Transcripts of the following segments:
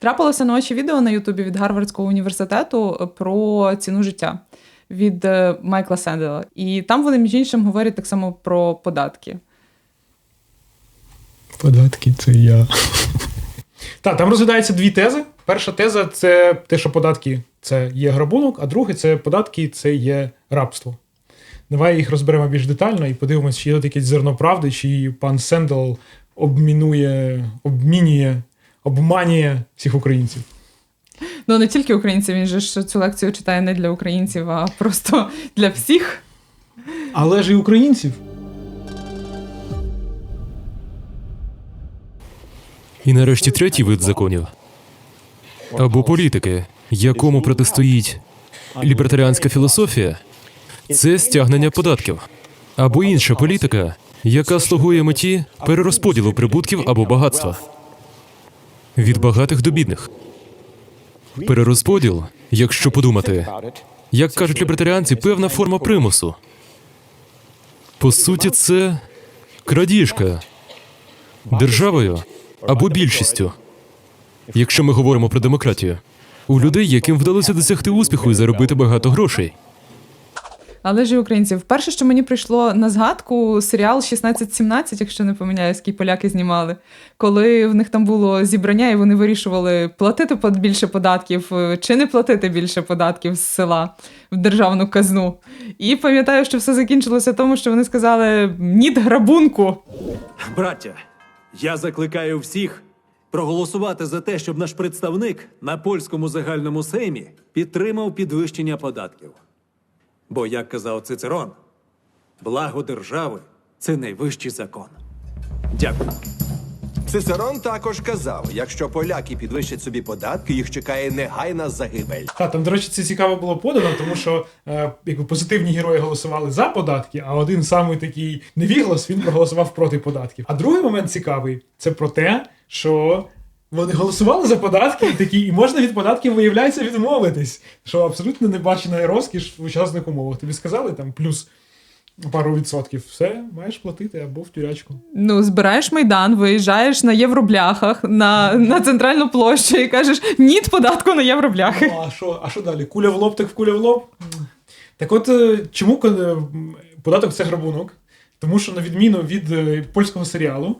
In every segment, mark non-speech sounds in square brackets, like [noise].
Трапилося ночі відео на Ютубі від Гарвардського університету про ціну життя від е, Майкла Сендела. І там вони, між іншим, говорять так само про податки. Податки це я. [laughs] Так, там розглядаються дві тези. Перша теза це те, що податки це є грабунок, а друге це податки це є рабство. Давай їх розберемо більш детально і подивимось, чи є тут якесь зерно правди, чи пан Сендел обмінує, обмінює, обманює всіх українців. Ну, не тільки українців, він же ж цю лекцію читає не для українців, а просто для всіх. Але ж і українців. І нарешті третій вид законів або політики, якому протистоїть лібертаріанська філософія, це стягнення податків, або інша політика, яка слугує меті перерозподілу прибутків або багатства від багатих до бідних. Перерозподіл, якщо подумати, як кажуть лібертаріанці, певна форма примусу. По суті, це крадіжка державою або більшістю. Якщо ми говоримо про демократію, у людей, яким вдалося досягти успіху і заробити багато грошей. Але ж і українців. Перше, що мені прийшло на згадку, серіал 16-17, якщо не помиляюсь, який поляки знімали, коли в них там було зібрання, і вони вирішували платити більше податків е, чи не платити більше податків з села в державну казну. І пам'ятаю, що все закінчилося тому, що вони сказали ні грабунку. Браття, я закликаю всіх проголосувати за те, щоб наш представник на польському загальному сеймі підтримав підвищення податків. Бо, як казав Цицерон, благо держави це найвищий закон. Дякую. Цицерон також казав: якщо поляки підвищать собі податки, їх чекає негайна загибель. Та там, до речі, це цікаво було подано, тому що е, якби позитивні герої голосували за податки, а один самий такий невіглас він проголосував проти податків. А другий момент цікавий це про те, що вони голосували за податки і такі, і можна від податків, виявляється, відмовитись. Що абсолютно не бачена розкіш в учасних умовах. Тобі сказали там плюс пару відсотків. Все, маєш платити або в тюрячку. Ну, збираєш майдан, виїжджаєш на євробляхах на, на центральну площу і кажеш ні податку на євробляхи. Ну, а що, а що далі? Куля в лоб, так в куля в лоб. Так от, е, чому е, податок це грабунок? Тому що, на відміну від е, польського серіалу,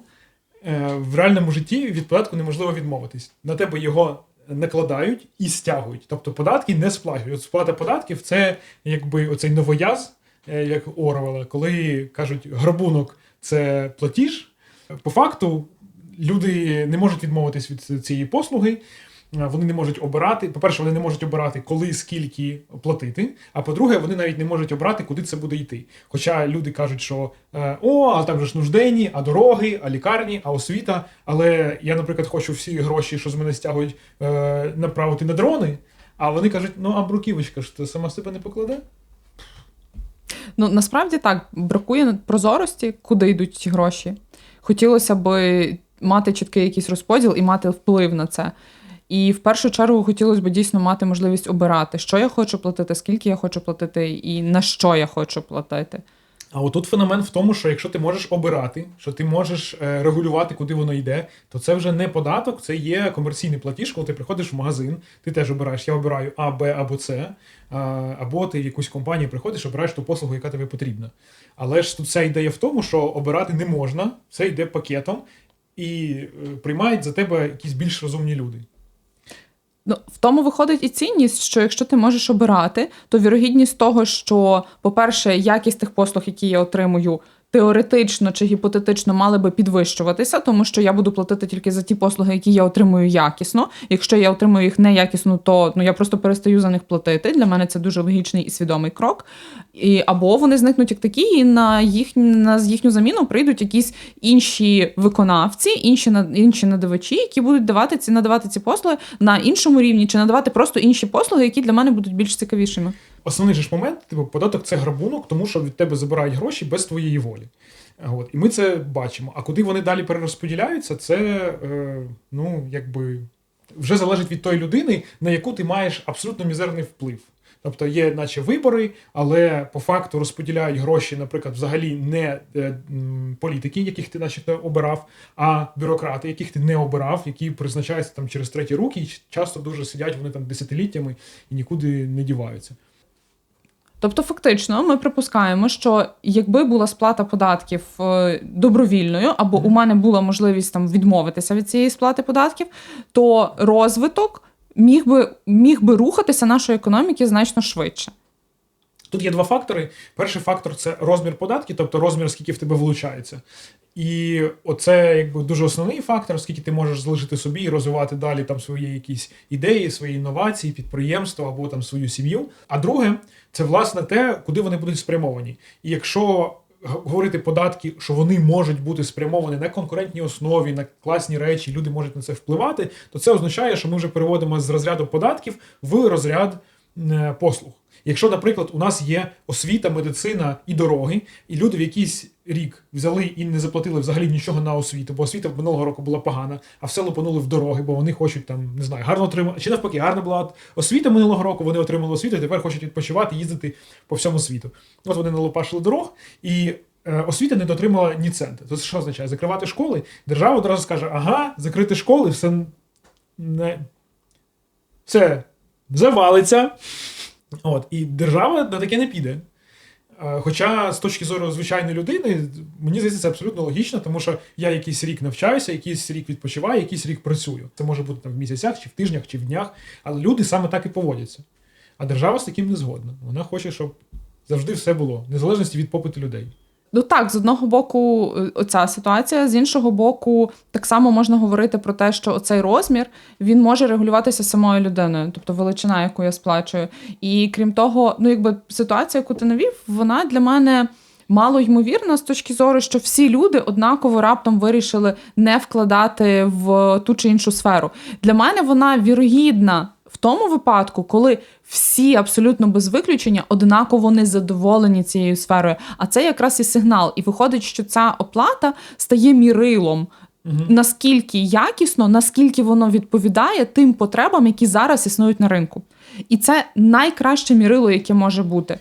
в реальному житті від податку неможливо відмовитись. На тебе його накладають і стягують. Тобто податки не сплачують. От сплата податків це якби оцей новояз, е, як Орвела, коли кажуть, грабунок це платіж. По факту люди не можуть відмовитись від цієї послуги. Е, Вони не можуть обирати. По-перше, вони не можуть обирати, коли скільки платити. А по-друге, вони навіть не можуть обрати, куди це буде йти. Хоча люди кажуть, що е, о, а там же ж нужденні, а дороги, а лікарні, а освіта. Але я, наприклад, хочу всі гроші, що з мене стягують, е, направити на дрони. А вони кажуть, ну а бруківочка ж ти сама себе не покладе? Ну насправді так бракує прозорості, куди йдуть ці гроші. Хотілося б мати чіткий якийсь розподіл і мати вплив на це. І в першу чергу хотілося б дійсно мати можливість обирати, що я хочу платити, скільки я хочу платити, і на що я хочу платити. А отут феномен в тому, що якщо ти можеш обирати, що ти можеш е, регулювати, куди воно йде, то це вже не податок, це є комерційний платіж, коли ти приходиш в магазин, ти теж обираєш, я обираю А, Б або С, або ти в якусь компанію приходиш, обираєш ту послугу, яка тобі потрібна. Але ж тут вся ідея в тому, що обирати не можна, все йде пакетом, і е, приймають за тебе якісь більш розумні люди. Ну, в тому виходить і цінність, що якщо ти можеш обирати, то вірогідність того, що, по-перше, якість тих послуг, які я отримую, теоретично чи гіпотетично мали би підвищуватися, тому що я буду платити тільки за ті послуги, які я отримую якісно. Якщо я отримую їх неякісно, то ну я просто перестаю за них платити. Для мене це дуже логічний і свідомий крок. І, або вони зникнуть як такі, і на їхню на їхню заміну прийдуть якісь інші виконавці, інші інші надавачі, які будуть давати ці надавати ці послуги на іншому рівні, чи надавати просто інші послуги, які для мене будуть більш цікавішими. Основний же ж момент, типу, податок це грабунок, тому що від тебе забирають гроші без твоєї волі. От, і ми це бачимо. А куди вони далі перерозподіляються, це е, ну, якби вже залежить від тої людини, на яку ти маєш абсолютно мізерний вплив. Тобто є, наче вибори, але по факту розподіляють гроші, наприклад, взагалі не е, політики, яких ти начебто обирав, а бюрократи, яких ти не обирав, які призначаються там через треті руки, і часто дуже сидять вони там десятиліттями і нікуди не діваються. Тобто, фактично, ми припускаємо, що якби була сплата податків е, добровільною, або у мене була можливість там відмовитися від цієї сплати податків, то розвиток міг би міг би рухатися нашої економіки значно швидше. Тут є два фактори. Перший фактор це розмір податків, тобто розмір, скільки в тебе вилучається. І оце якби дуже основний фактор, скільки ти можеш залишити собі і розвивати далі там свої якісь ідеї, свої інновації, підприємство або там свою сім'ю. А друге, це власне те, куди вони будуть спрямовані. І якщо говорити податки, що вони можуть бути спрямовані на конкурентній основі, на класні речі, люди можуть на це впливати, то це означає, що ми вже переводимо з розряду податків в розряд е, послуг. Якщо, наприклад, у нас є освіта, медицина і дороги, і люди в якийсь рік взяли і не заплатили взагалі нічого на освіту, бо освіта минулого року була погана, а все лупанули в дороги, бо вони хочуть там, не знаю, гарно отримати. Чи навпаки, гарна була освіта минулого року, вони отримали освіту, і тепер хочуть відпочивати, їздити по всьому світу. От вони налопашили дорог, і е, освіта не дотримала ні цента. Це що означає? Закривати школи? Держава одразу скаже: ага, закрити школи, все не все завалиться. От, і держава на таке не піде. Е, Хоча з точки зору звичайної людини, мені здається, це абсолютно логічно, тому що я якийсь рік навчаюся, якийсь рік відпочиваю, якийсь рік працюю. Це може бути там в місяцях, чи в тижнях, чи в днях, але люди саме так і поводяться. А держава з таким не згодна. Вона хоче, щоб завжди все було, в незалежності від попиту людей. Ну так, з одного боку, е, оця ситуація, з іншого боку, так само можна говорити про те, що оцей розмір він може регулюватися самою людиною, тобто величина, яку я сплачую. І крім того, ну якби ситуація, яку ти навів, вона для мене. Мало ймовірна з точки зору, що всі люди однаково раптом вирішили не вкладати в ту чи іншу сферу. Для мене вона вірогідна тому випадку, коли всі абсолютно без виключення однаково не задоволені цією сферою. А це якраз і сигнал. І виходить, що ця оплата стає мірилом. Наскільки якісно, наскільки воно відповідає тим потребам, які зараз існують на ринку. І це найкраще мірило, яке може бути.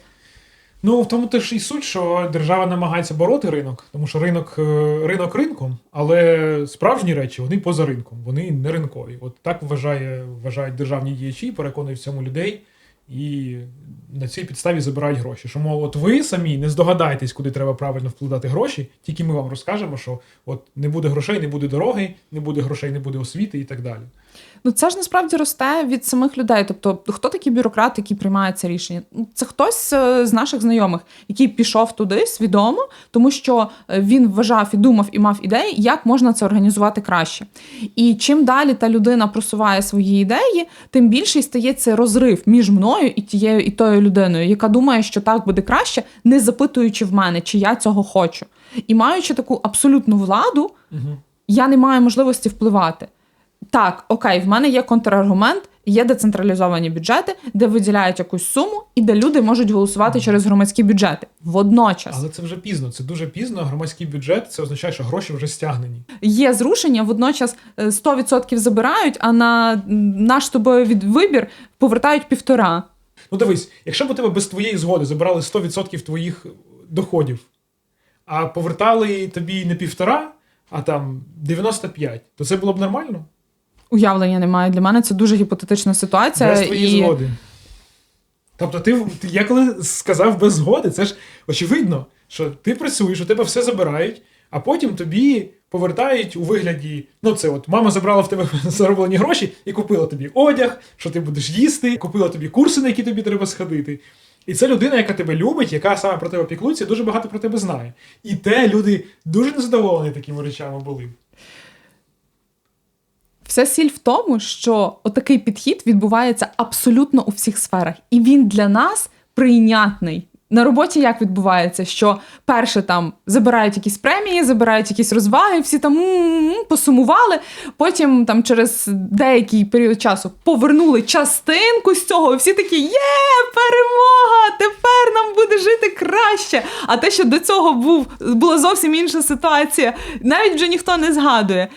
Ну, в тому теж і суть, що держава намагається бороти ринок, тому що ринок е, ринок ринком, але справжні речі вони поза ринком, вони не ринкові. От так вважає, вважають державні діячі, переконують в цьому людей і на цій підставі забирають гроші. Що, мов, от ви самі не здогадаєтесь, куди треба правильно вкладати гроші, тільки ми вам розкажемо, що от не буде грошей, не буде дороги, не буде грошей, не буде освіти і так далі. Ну це ж насправді росте від самих людей. Тобто, хто такі бюрократи, які приймають це рішення? Ну, Це хтось е, з наших знайомих, який пішов туди свідомо, тому що е, він вважав і думав і мав ідеї, як можна це організувати краще. І чим далі та людина просуває свої ідеї, тим більший стає цей розрив між мною і тією і тою людиною, яка думає, що так буде краще, не запитуючи в мене, чи я цього хочу. І маючи таку абсолютну владу, я не маю можливості впливати. Так, окей, в мене є контраргумент, є децентралізовані бюджети, де виділяють якусь суму, і де люди можуть голосувати через громадські бюджети. Водночас Але це вже пізно. Це дуже пізно. Громадський бюджет це означає, що гроші вже стягнені. є зрушення, водночас е, 100% забирають, а на наш з тобою від вибір повертають півтора. Ну дивись, якщо б у тебе без твоєї згоди забрали 100% твоїх доходів, а повертали тобі не півтора, а там 95, то це було б нормально? Уявлення немає. Для мене це дуже гіпотетична ситуація. Без твоєї і... згоди. Тобто, ти, ти я коли сказав без згоди, це ж очевидно, що ти працюєш, у тебе все забирають, а потім тобі повертають у вигляді: ну, це от мама забрала в тебе [laughs] зароблені гроші і купила тобі одяг, що ти будеш їсти, купила тобі курси, на які тобі треба сходити. І це людина, яка тебе любить, яка саме про тебе піклується, дуже багато про тебе знає. І те люди дуже незадоволені такими речами були. Вся сіль в тому, що отакий підхід відбувається абсолютно у всіх сферах, і він для нас прийнятний. На роботі як відбувається, що перше там забирають якісь премії, забирають якісь розваги, всі там посумували. Потім там через деякий період часу повернули частинку з цього, і всі такі є, перемога! Тепер нам буде жити краще. А те, що до цього був була зовсім інша ситуація, навіть вже ніхто не згадує.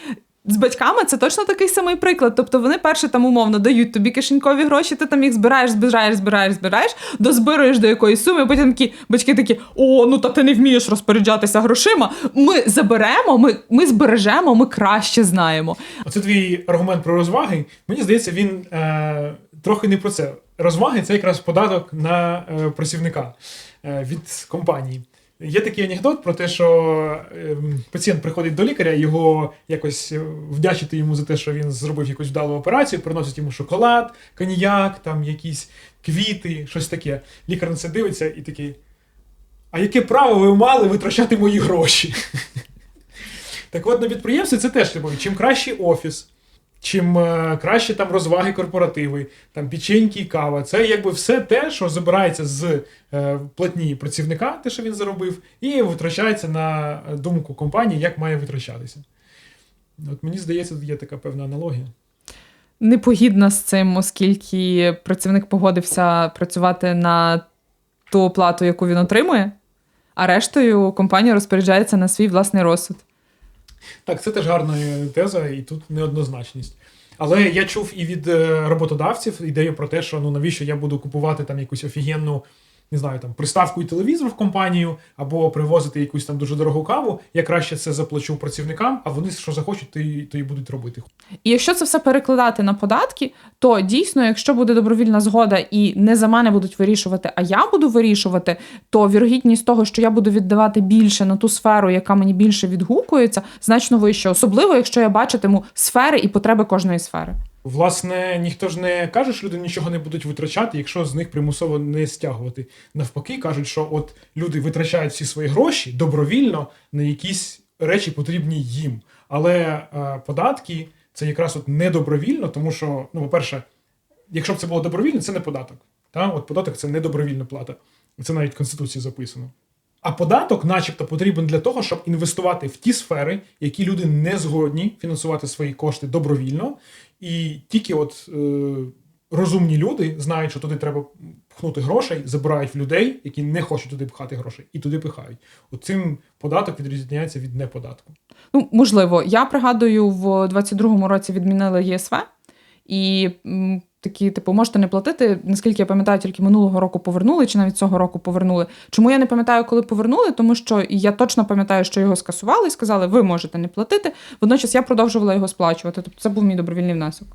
З батьками це точно такий самий приклад. Тобто вони перше там умовно дають тобі кишенькові гроші, ти там їх збираєш, збираєш, збираєш, збираєш, дозбируєш до якоїсь суми, потім такі батьки такі: о, ну та ти не вмієш розпоряджатися грошима. Ми заберемо, ми, ми збережемо, ми краще знаємо. Оце твій аргумент про розваги. Мені здається, він е, трохи не про це. Розваги це якраз податок на е, працівника е, від компанії. Є такий анекдот про те, що е, пацієнт приходить до лікаря, його якось е, вдячити йому за те, що він зробив якусь вдалу операцію, приносить йому шоколад, коньяк, там якісь квіти, щось таке. Лікар на це дивиться і такий. А яке право ви мали витрачати мої гроші? [laughs] Так от на підприємстві це теж любові. Чим кращий офіс, чим е, краще там розваги корпоративи, там печеньки і кава. Це якби все те, що забирається з е, платні працівника, те, що він заробив, і витрачається на е, думку компанії, як має витрачатися. От мені здається, є така певна аналогія. Непогідна з цим, оскільки працівник погодився працювати на ту оплату, яку він отримує, а рештою компанія розпоряджається на свій власний розсуд. Так, це теж гарна теза, і тут неоднозначність. Але я чув і від е, роботодавців ідею про те, що ну навіщо я буду купувати там якусь офігенну, не знаю, там приставку і телевізор в компанію, або привозити якусь там дуже дорогу каву. Я краще це заплачу працівникам, а вони що захочуть, то і, то і будуть робити. І якщо це все перекладати на податки, то дійсно, якщо буде добровільна згода і не за мене будуть вирішувати, а я буду вирішувати, то вірогідність того, що я буду віддавати більше на ту сферу, яка мені більше відгукується, значно вища. Особливо, якщо я бачитиму сфери і потреби кожної сфери. Власне, ніхто ж не каже, що люди нічого не будуть витрачати, якщо з них примусово не стягувати. Навпаки, кажуть, що от люди витрачають всі свої гроші добровільно на якісь речі потрібні їм. Але е, податки це якраз от не добровільно, тому що, ну, по-перше, якщо б це було добровільно, це не податок. Та? От податок це не добровільна плата. Це навіть в Конституції записано. А податок, начебто, потрібен для того, щоб інвестувати в ті сфери, які люди не згодні фінансувати свої кошти добровільно, і тільки от е, розумні люди знають, що туди треба пхнути грошей, забирають в людей, які не хочуть туди пхати грошей, і туди пихають. От цим податок відрізняється від неподатку. Ну, можливо, я пригадую, в 22-му році відмінили ЄСВ, і такі, типу, можете не платити. Наскільки я пам'ятаю, тільки минулого року повернули, чи навіть цього року повернули. Чому я не пам'ятаю, коли повернули? Тому що я точно пам'ятаю, що його скасували і сказали, ви можете не платити. Водночас я продовжувала його сплачувати. Тобто це був мій добровільний внесок.